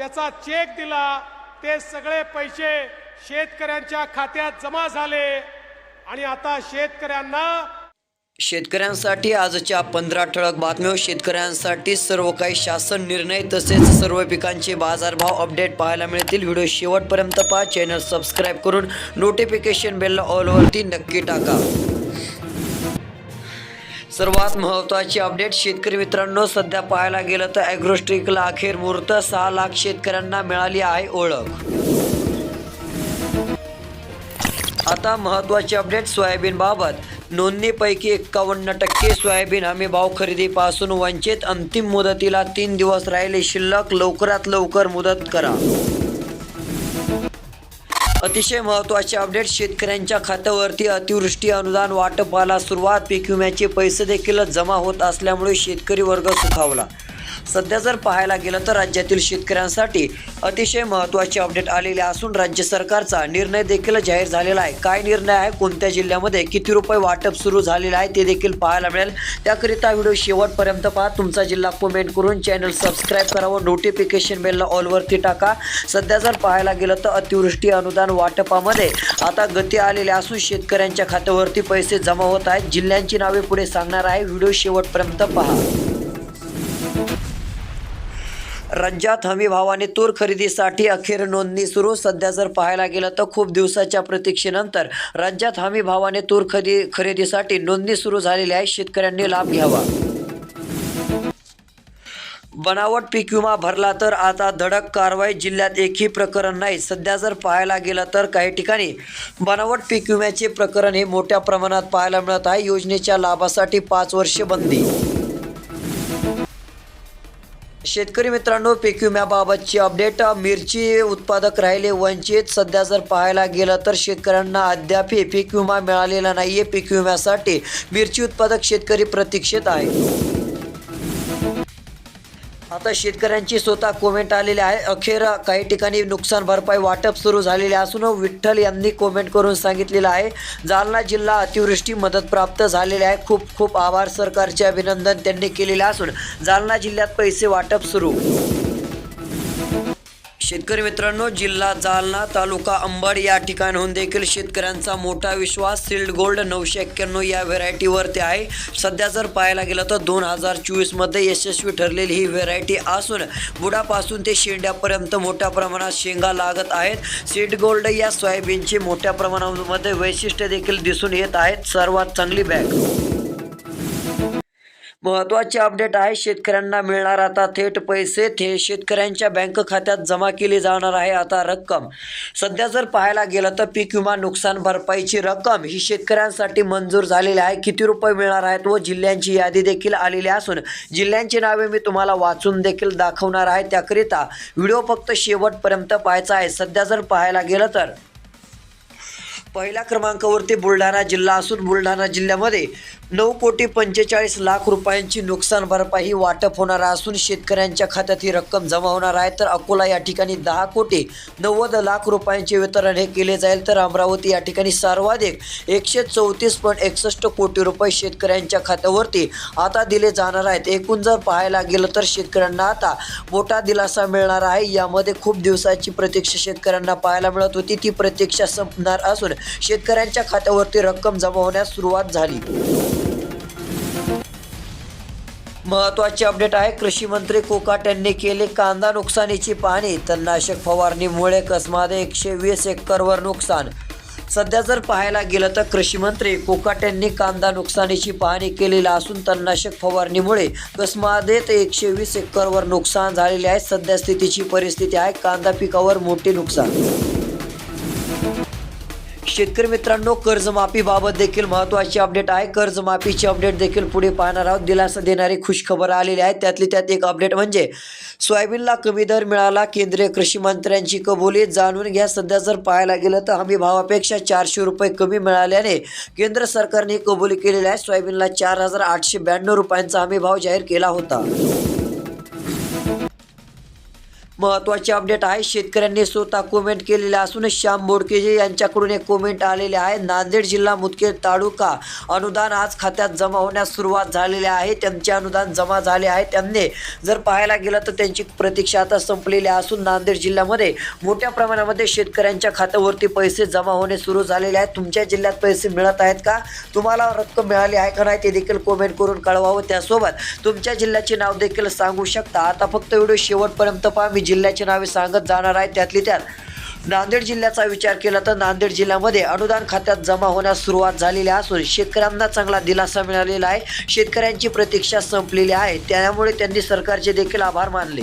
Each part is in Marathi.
त्याचा चेक दिला ते सगळे पैसे शेतकऱ्यांच्या खात्यात जमा झाले. आणि आता शेतकऱ्यांना शेतकऱ्यांसाठी आजच्या पंधरा ठळक बातम्या शेतकऱ्यांसाठी सर्व काही शासन निर्णय तसेच सर्व पिकांचे बाजारभाव अपडेट पाहायला मिळतील. व्हिडिओ शेवटपर्यंत पहा. चॅनल सबस्क्राईब करून नोटिफिकेशन बेलला ऑलवरती नक्की टाका. सर्वात महत्त्वाची अपडेट शेतकरी मित्रांनो सध्या पाहायला गेलं तर ॲग्रोस्ट्रिकला अखेर मुहूर्त सहा लाख शेतकऱ्यांना मिळाली आहे ओळख. आता महत्त्वाची अपडेट सोयाबीनबाबत नोंदणीपैकी एक्कावन्न टक्के सोयाबीन हमी भाव खरेदीपासून वंचित. अंतिम मुदतीला तीन दिवस राहिले शिल्लक. लवकरात लवकर मुदत करा. अतिशय महत्त्वाचे अपडेट शेतकऱ्यांच्या खात्यावरती अतिवृष्टी अनुदान वाटपाला सुरुवात पीक विम्याचे पैसे देखील जमा होत असल्यामुळे शेतकरी वर्ग सुखावला. सध्या जर पाहायला गेलं तर राज्यातील शेतकऱ्यांसाठी अतिशय महत्त्वाचे अपडेट आलेले असून राज्य सरकारचा निर्णय देखील जाहीर झालेला आहे. काय निर्णय आहे? कोणत्या जिल्ह्यामध्ये किती रुपये वाटप सुरू झालेलं आहे ते देखील पाहायला मिळेल. त्याकरिता व्हिडिओ शेवटपर्यंत पहा. तुमचा जिल्हा कमेंट करून चॅनल सबस्क्राईब करा व नोटिफिकेशन बेलला ऑलवरती टाका. सध्या जर पाहायला गेलं तर अतिवृष्टी अनुदान वाटपामध्ये आता गती आलेली असून शेतकऱ्यांच्या खात्यावरती पैसे जमा होत आहेत. जिल्ह्यांची नावे पुढे सांगणार आहे. व्हिडिओ शेवटपर्यंत पहा. राज्यात हमीभावाने तूर खरेदीसाठी अखेर नोंदणी सुरू. सध्या जर पाहायला गेलं तर खूप दिवसाच्या प्रतीक्षेनंतर राज्यात हमीभावाने तूर खरेदी खरेदीसाठी नोंदणी सुरू झालेली आहे. शेतकऱ्यांनी लाभ घ्यावा. बनावट पीक विमा भरला तर आता धडक कारवाई जिल्ह्यात एकही प्रकरण नाही. सध्या जर पाहायला गेलं तर काही ठिकाणी बनावट पीक विम्याचे प्रकरण हे मोठ्या प्रमाणात पाहायला मिळत आहे. योजनेच्या लाभासाठी पाच वर्षे बंदी. शेतकरी मित्रांनो पीक विम्याबाबतची अपडेट मिरची उत्पादक राहिले वंचित. सध्या जर पाहायला गेलं तर शेतकऱ्यांना अद्याप पीक विमा मिळालेला नाहीये. पीक विम्यासाठी मिरची उत्पादक शेतकरी प्रतीक्षेत आहे. आता शेतकऱ्यांची स्वतः कोमेंट आलेली आहे. अखेर काही ठिकाणी नुकसान भरपाई वाटप सुरू झालेले असून विठ्ठल यांनी कोमेंट करून सांगितलेलं आहे. जालना जिल्हा अतिवृष्टी मदत प्राप्त झालेले आहे. खूप खूप आभार. सरकारचे अभिनंदन त्यांनी केलेले असून जालना जिल्ह्यात पैसे वाटप सुरू. शेतकरी मित्रांनो जिल्हा जालना तालुका अंबड या ठिकाणहून देखील शेतकऱ्यांचा मोठा विश्वास सिल्ड गोल्ड नऊशे एक्क्याण्णव या व्हेरायटीवरती आहे. सध्या जर पाहायला गेलं तर दोन हजार चोवीसमध्ये यशस्वी ठरलेली ही व्हेरायटी असून बुडापासून ते शेंड्यापर्यंत मोठ्या प्रमाणात शेंगा लागत आहेत. सिल्ड गोल्ड या सोयाबीनची मोठ्या प्रमाणामध्ये वैशिष्ट्य देखील दिसून येत आहेत. सर्वात चांगली बॅग. महत्त्वाचे अपडेट आहे शेतकऱ्यांना मिळणार आता थेट पैसे थे शेतकऱ्यांच्या बँक खात्यात जमा केली जाणार आहे आता रक्कम. सध्या जर पाहायला गेलं तर पीक विमा नुकसान भरपाईची रक्कम ही शेतकऱ्यांसाठी मंजूर झालेली आहे. किती रुपये मिळणार आहेत व जिल्ह्यांची यादी देखील आलेली असून जिल्ह्यांची नावे मी तुम्हाला वाचून देखील दाखवणार आहे. त्याकरिता व्हिडिओ फक्त शेवटपर्यंत पाहायचा आहे. सध्या जर पाहायला गेलं तर पहिल्या क्रमांकावरती बुलढाणा जिल्हा असून बुलढाणा जिल्ह्यामध्ये नऊ कोटी पंचेचाळीस लाख रुपयांची नुकसान भरपाई वाटप होणार असून शेतकऱ्यांच्या खात्यात ही रक्कम जमा होणार आहे. तर अकोला या ठिकाणी दहा कोटी नव्वद लाख रुपयांचे वितरण हे केले जाईल. तर अमरावती या ठिकाणी सर्वाधिक एकशे चौतीस पॉईंट एकसष्ट कोटी रुपये शेतकऱ्यांच्या खात्यावरती आता दिले जाणार आहेत. एकूण जर पाहायला गेलं तर शेतकऱ्यांना आता मोठा दिलासा मिळणार आहे. यामध्ये खूप दिवसाची प्रतीक्षा शेतकऱ्यांना पाहायला मिळत होती. ती प्रतीक्षा संपणार असून शेतकऱ्यांच्या खात्यावरती रक्कम जमा होण्यास सुरुवात झाली. महत्वाची अपडेट आहे कृषी मंत्री कोकाट यांनी केले कांदा नुकसानीची पाहणी. तणनाशक फवारणीमुळे कसमादे एकशे वीस एकरवर नुकसान. सध्या जर पाहायला गेलं तर कृषी मंत्री कोकाट यांनी कांदा नुकसानीची पाहणी केलेली असून तणनाशक फवारणीमुळे कसमादेत एकशे वीस एकरवर नुकसान झालेले आहे. सध्या स्थितीची परिस्थिती आहे कांदा पिकावर मोठे नुकसान. शेतकरी मित्रांनो कर्जमाफीबाबत देखील महत्त्वाची अपडेट आहे. कर्जमाफीची अपडेट देखील पुढे पाहणार आहोत. दिलासा देणारी खुश खबर आलेली आहे. त्यातली त्यात एक अपडेट म्हणजे सोयाबीनला कमी दर मिळाला. केंद्रीय कृषी मंत्र्यांची कबुली जाणून घ्या. सध्या जर पाहायला गेलं तर हमी भावापेक्षा चारशे रुपये कमी मिळाल्याने केंद्र सरकारने कबुली केलेली आहे. सोयाबीनला चार हजार आठशे ब्याण्णव रुपयांचा हमी भाव जाहीर केला होता. महत्त्वाचे अपडेट आहे. शेतकऱ्यांनी स्वतः कोमेंट केलेले असून श्याम बोडकेजी यांच्याकडून एक कोमेंट आलेले आहे. नांदेड जिल्हा मुदखेड तालुका अनुदान आज खात्यात जमा होण्यास सुरुवात झालेली आहे. त्यांचे अनुदान जमा झाले आहे. त्यांनी जर पाहायला गेलं तर त्यांची प्रतीक्षा आता संपलेली असून नांदेड जिल्ह्यामध्ये मोठ्या प्रमाणामध्ये शेतकऱ्यांच्या खात्यावरती पैसे जमा होणे सुरू झालेले आहेत. तुमच्या जिल्ह्यात पैसे मिळत आहेत का? तुम्हाला रक्कम मिळाली आहे का नाही ते देखील कोमेंट करून कळवावं. त्यासोबत तुमच्या जिल्ह्याचे नाव देखील सांगू शकता. आता फक्त व्हिडिओ शेवटपर्यंत पहा. मी जिल्ह्याची नावे सांगत जाणार आहे त्यातली त्यात नांदेड जिल्ह्याचा विचार केला तर नांदेड जिल्ह्यामध्ये अनुदान खात्यात जमा होण्यास सुरुवात झालेली असून शेतकऱ्यांना चांगला दिलासा मिळालेला आहे. शेतकऱ्यांची प्रतीक्षा संपलेली आहे. त्यामुळे त्यांनी सरकारचे देखील आभार मानले.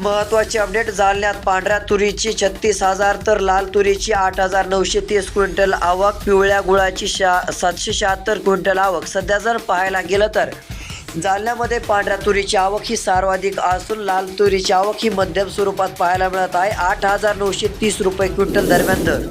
महत्त्वाचे अपडेट जालन्यात पांढऱ्या तुरीची छत्तीस हजार तर लाल तुरीची आठ हजार नऊशे तीस क्विंटल आवक पिवळ्या गुळाची शा सातशे शहात्तर क्विंटल आवक. सध्या जर पाहायला गेलं तर जालन्यामध्ये पांढऱ्या तुरीची आवक ही सर्वाधिक असून लाल तुरीची आवक ही मध्यम स्वरूपात पाहायला मिळत आहे. आठ हजार नऊशे तीस रुपये क्विंटल दरम्यान दर.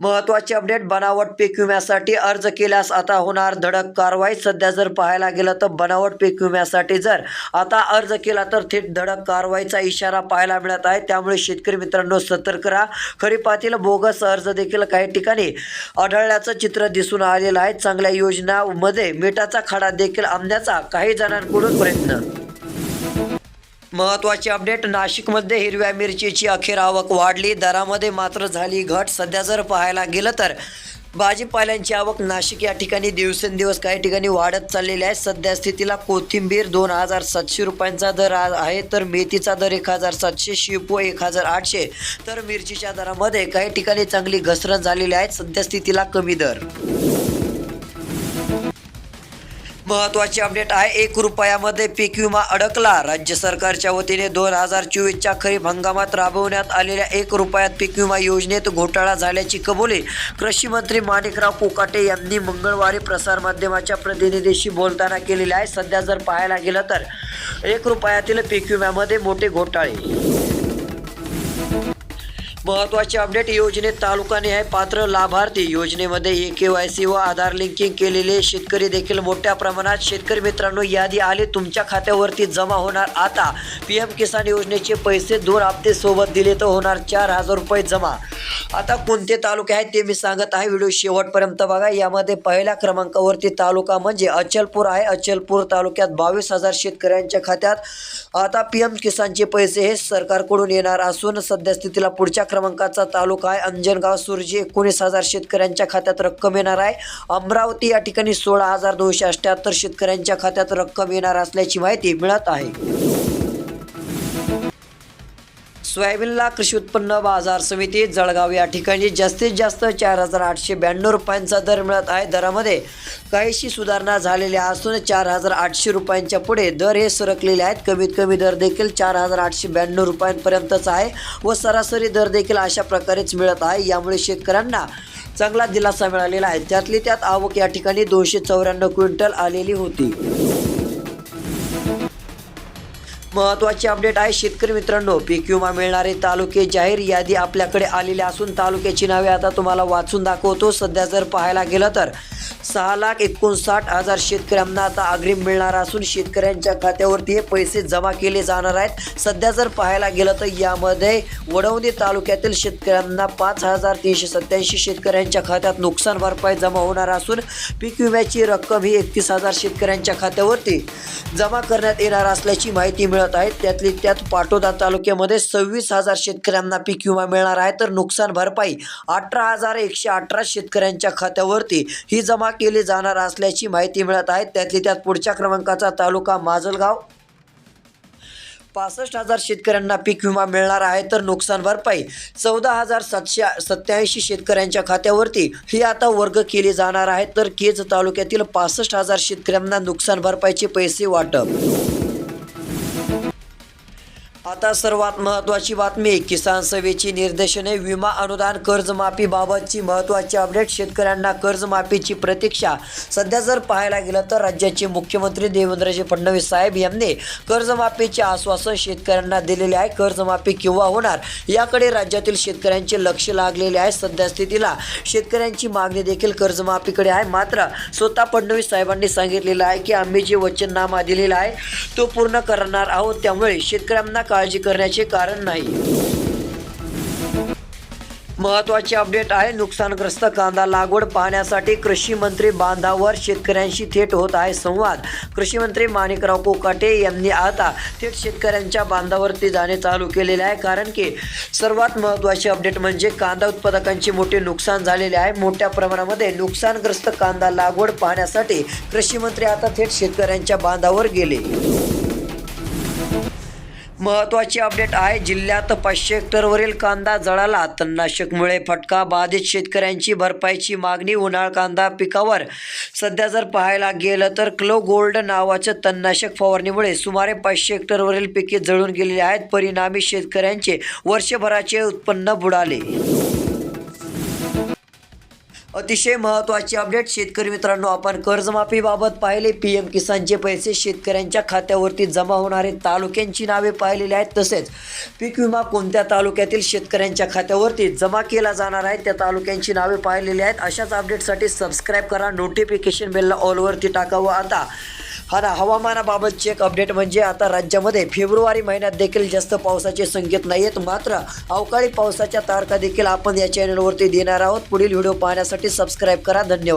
महत्त्वाचे अपडेट बनावट पीक विम्यासाठी अर्ज केल्यास आता होणार धडक कारवाई. सध्या जर पाहायला गेलं तर बनावट पीक विम्यासाठी जर आता अर्ज केला तर थेट धडक कारवाईचा इशारा पाहायला मिळत आहे. त्यामुळे शेतकरी मित्रांनो सतर्क राहा. खरीपातील बोगस अर्ज देखील काही ठिकाणी आढळल्याचं चित्र दिसून आलेलं आहे. चांगल्या योजनामध्ये मिठाचा खडा देखील आणण्याचा काही जणांकडून प्रयत्न. महत्त्वाची अपडेट नाशिकमध्ये हिरव्या मिरचीची अखेर आवक वाढली. दरामध्ये मात्र झाली घट. सध्या जर पाहायला गेलं तर भाजीपाल्यांची आवक नाशिक या ठिकाणी दिवसेंदिवस काही ठिकाणी वाढत चाललेली आहे. सध्या स्थितीला कोथिंबीर दोन हजार सातशे रुपयांचा दर आहे तर मेथीचा दर एक हजार सातशे शिपो एक हजार आठशे. तर मिरचीच्या दरामध्ये काही ठिकाणी चांगली घसरण झालेली आहे. सध्या स्थितीला कमी दर. महत्वाची अपडेट आहे. एक रुपयामध्ये पीक विमा अडकला. राज्य सरकारच्या वतीने दोन हजार चोवीसच्या खरीप हंगामात राबवण्यात आलेल्या एक रुपयात पीक विमा योजनेत घोटाळा झाल्याची कबुली कृषी मंत्री माणिकराव कोकाटे यांनी मंगळवारी प्रसारमाध्यमाच्या प्रतिनिधीशी बोलताना केलेली आहे. सध्या जर पाहायला गेलं तर एक रुपयातील पीक विम्यामध्ये मोठे घोटाळे महत्त्वाचे अपडेट योजनेत तालुकानिहाय पात्र लाभार्थी योजनेमध्ये ई के वाय सी व आधार लिंकिंग केलेले शेतकरी देखील मोठ्या प्रमाणात शेतकरी मित्रांनो यादी आले. तुमच्या खात्यावरती जमा होणार. आता पी एम किसान योजनेचे पैसे दोन हप्ते सोबत दिले तर होणार चार हजार रुपये जमा. आता कोणते तालुके आहेत ते मी सांगत आहे. व्हिडिओ शेवटपर्यंत बघा. यामध्ये पहिल्या क्रमांकावरती तालुका म्हणजे अचलपूर आहे. अचलपूर तालुक्यात बावीस हजार शेतकऱ्यांच्या खात्यात. आता पी एम किसानचे पैसे हे सरकारकडून येणार असून सध्या स्थितीला पुढच्या क्रमांकाचा तालुका आहे. अंजनगाव सुरजी एकोणीस हजार शेतकऱ्यांच्या खात्यात रक्कम येणार आहे. अमरावती या ठिकाणी सोळा हजार दोनशे अठ्ठ्याहत्तर शेतकऱ्यांच्या खात्यात रक्कम येणार असल्याची माहिती मिळत आहे. सोयाबीनला कृषी उत्पन्न बाजार समिती जळगाव या ठिकाणी जास्तीत जास्त चार हजार आठशे ब्याण्णव रुपयांचा दर मिळत आहे. दरामध्ये काहीशी सुधारणा झालेल्या असून चार हजार आठशे रुपयांच्या पुढे दर हे सरकलेले आहेत. कमीत कमी दर देखील चार हजार आठशे ब्याण्णव रुपयांपर्यंतच आहे व सरासरी दर देखील अशा प्रकारेच मिळत आहे. यामुळे शेतकऱ्यांना चांगला दिलासा मिळालेला आहे. त्यातली त्यात आवक या ठिकाणी दोनशे चौऱ्याण्णव क्विंटल आलेली होती. महत्त्वाचे अपडेट आहे. शेतकरी मित्रांनो पीक विमा मिळणारे तालुके जाहीर यादी आपल्याकडे आलेली असून तालुक्याची नावे आता तुम्हाला वाचून दाखवतो. सध्या जर पाहायला गेलं तर सहा लाख एकोणसाठ हजार शेतकऱ्यांना आता अग्रिम मिळणार असून शेतकऱ्यांच्या खात्यावरती हे पैसे जमा केले जाणार आहेत. सध्या जर पाहायला गेलं तर यामध्ये वडवणी तालुक्यातील शेतकऱ्यांना पाच हजार तीनशे सत्याऐंशी शेतकऱ्यांच्या खात्यात नुकसान भरपाई जमा होणार असून पीक विम्याची रक्कम ही एकतीस हजार शेतकऱ्यांच्या खात्यावरती जमा करण्यात येणार असल्याची माहिती मिळत आहे त्यातली त्यात पाटोदा तालुक्यामध्ये सव्वीस हजार शेतकऱ्यांना पीक विमा मिळणार आहे. तर नुकसान भरपाई अठरा हजार एकशे अठरा शेतकऱ्यांच्या खात्यावरती ही जमा केली जाणार असल्याची माहिती मिळत आहे. त्यातली त्यात पुढच्या क्रमांकाचा तालुका माजलगाव. पासष्ट हजार शेतकऱ्यांना पीक विमा मिळणार आहे. तर नुकसान भरपाई चौदा हजार सातशे सत्याऐंशी शेतकऱ्यांच्या खात्यावरती ही आता वर्ग केली जाणार आहे. तर केज तालुक्यातील पासष्ट हजार शेतकऱ्यांना नुकसान भरपाईचे पैसे वाटप. आता सर्वात महत्त्वाची बातमी किसान सभेची निर्देशने विमा अनुदान कर्जमाफी बाबतची महत्त्वाची अपडेट शेतकऱ्यांना कर्जमाफीची प्रतीक्षा. सध्या जर पाहायला गेलं तर राज्याचे मुख्यमंत्री देवेंद्रजी फडणवीस साहेब यांनी कर्जमाफीचे आश्वासन शेतकऱ्यांना दिलेले आहे. कर्जमाफी केव्हा होणार? याकडे राज्यातील शेतकऱ्यांचे लक्ष लागलेले आहे सध्या स्थितीला. शेतकऱ्यांची मागणी देखील कर्जमाफीकडे आहे. मात्र स्वतः फडणवीस साहेबांनी सांगितलेलं आहे की आम्ही जे वचननामा दिलेला आहे तो पूर्ण करणार आहोत. त्यामुळे शेतकऱ्यांना काळजी करण्याचे कारण नाही. महत्त्वाची अपडेट आहे नुकसानग्रस्त कांदा लागवड पाहण्यासाठी कृषी मंत्री बांधावर शेतकऱ्यांशी थेट होत आहे संवाद. कृषी मंत्री माणिकराव कोकाटे यांनी आता थेट शेतकऱ्यांच्या बांधावरती जाणे चालू केलेले आहे. कारण की सर्वात महत्त्वाची अपडेट म्हणजे कांदा उत्पादकांचे मोठे नुकसान झालेले आहे. मोठ्या प्रमाणामध्ये नुकसानग्रस्त कांदा लागवड पाहण्यासाठी कृषी मंत्री आता थेट शेतकऱ्यांच्या बांधावर गेले. महत्त्वाची अपडेट आहे. जिल्ह्यात पाचशे हेक्टरवरील कांदा जळाला. तणनाशकमुळे फटका बाधित शेतकऱ्यांची भरपाईची मागणी उन्हाळ कांदा पिकावर. सध्या जर पाहायला गेलं तर क्लो गोल्ड नावाचं तणनाशक फवारणीमुळे सुमारे पाचशे हेक्टरवरील पिके जळून गेलेली आहेत. परिणामी शेतकऱ्यांचे वर्षभराचे उत्पन्न बुडाले. अतिशय महत्त्वाची अपडेट. शेतकरी मित्रांनो आपण कर्जमाफीबाबत पाहिले. पी एम किसानचे पैसे शेतकऱ्यांच्या खात्यावरती जमा होणारे तालुक्यांची नावे पाहिलेली आहेत. तसेच पीक विमा कोणत्या तालुक्यातील शेतकऱ्यांच्या खात्यावरती जमा केला जाणार आहे त्या तालुक्यांची नावे पाहिलेली आहेत. अशाच अपडेटसाठी सबस्क्राईब करा. नोटिफिकेशन बेलला ऑलवरती टाकावं आता हा ना हवामानाबाबतची एक अपडेट म्हणजे आता राज्यामध्ये फेब्रुवारी महिन्यात देखील जास्त पावसाचे संकेत नाही आहेत मात्र अवकाळी पावसाच्या तारखा देखील आपण या चॅनलवरती देणार आहोत. पुढील व्हिडिओ पाहण्यासाठी सबस्क्राईब करा. धन्यवाद.